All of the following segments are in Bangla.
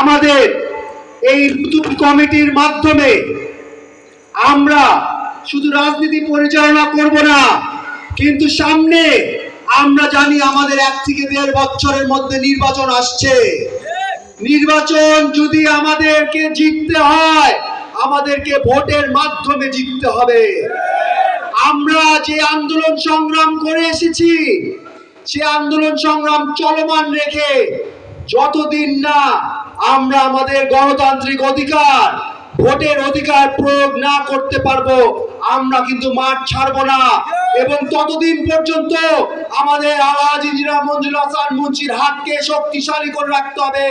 আমাদের এই নতুন কমিটির মাধ্যমে আমরা শুধু রাজনীতি পরিচালনা করব না, কিন্তু সামনে আমরা জানি আমাদের এক থেকে দেড় বছরের মধ্যে নির্বাচন আসছে। নির্বাচন যদি আমাদেরকে জিততে হয়, আমাদেরকে ভোটের মাধ্যমে জিততে হবে। আমরা যে আন্দোলন সংগ্রাম করে এসেছি, সে আন্দোলন সংগ্রাম চলমান রেখে যতদিন না আমরা আমাদের গণতান্ত্রিক অধিকার, ভোটের অধিকার প্রয়োগ না করতে পারব, আমরা কিন্তু মাঠ ছাড়বো না। এবং ততদিন পর্যন্ত আমাদের আওয়াজ ইঞ্জিরা মঞ্জুর হাসান মুন্সির হাতকে শক্তিশালী করে রাখতে হবে।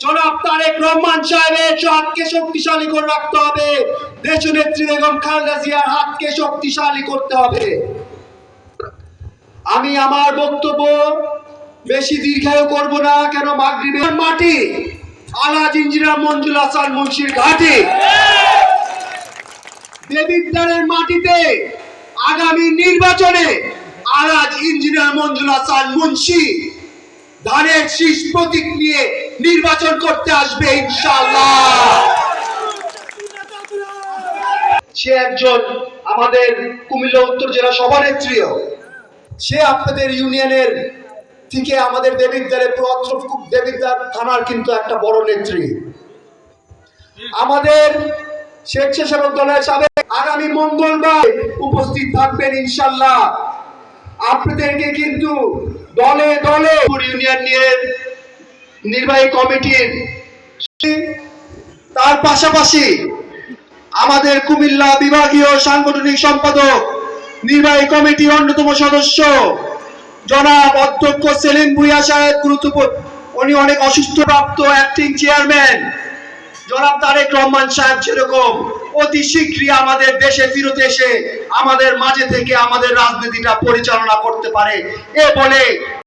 জনাব তারেক রহমান সাহেবের হাতকে শক্তিশালী করে রাখতে হবে। দেশনেত্রী বেগম খালেদা জিয়ার হাতকে শক্তিশালী করতে হবে। আমি আমার বক্তব্য বেশি দীর্ঘায়ু করব না, কেন মাগরিবের মাটি আলাজ ইঞ্জিরা হাসান মুন্সির ঘাটে। দেবিদ্বারের মাটিতে আগামী নির্বাচনে আলাজ ইঞ্জিনিয়ার হাসান মুন্সি ধানের শীষ প্রতীক নিয়ে নির্বাচন করতে আসবে ইনশাআল্লাহ। সে একজন আমাদের কুমিল্লা উত্তর জেলা সভানেত্রীও। সে আপনাদের ইউনিয়নের থেকে আমাদের দেবিদ্বারের দেবিদ্বার থানার কিন্তু একটা বড় নেত্রী। আমাদের স্বেচ্ছাসেবক দলের সাবেক আগামী মঙ্গলবার উপস্থিত থাকবেন ইনশাল্লাহ আপনাদেরকে কিন্তু দলে দলে ইউনিয়ন নিয়ে নির্বাহী কমিটির তার পাশাপাশি আমাদের কুমিল্লা বিভাগীয় সাংগঠনিক সম্পাদক, নির্বাহী কমিটির অন্যতম সদস্য জনাব অধ্যক্ষ সেলিম ভুইয়া সাহেব, গুরুত্বপূর্ণ। উনি অনেক অসুস্থ প্রাপ্ত অ্যাক্টিং চেয়ারম্যান জনাব তারেক রহমান সাহেব যেরকম অতি শীঘ্রই আমাদের দেশে ফিরত এসে আমাদের মাঝে থেকে আমাদের রাজনীতিটা পরিচালনা করতে পারে। এ বলে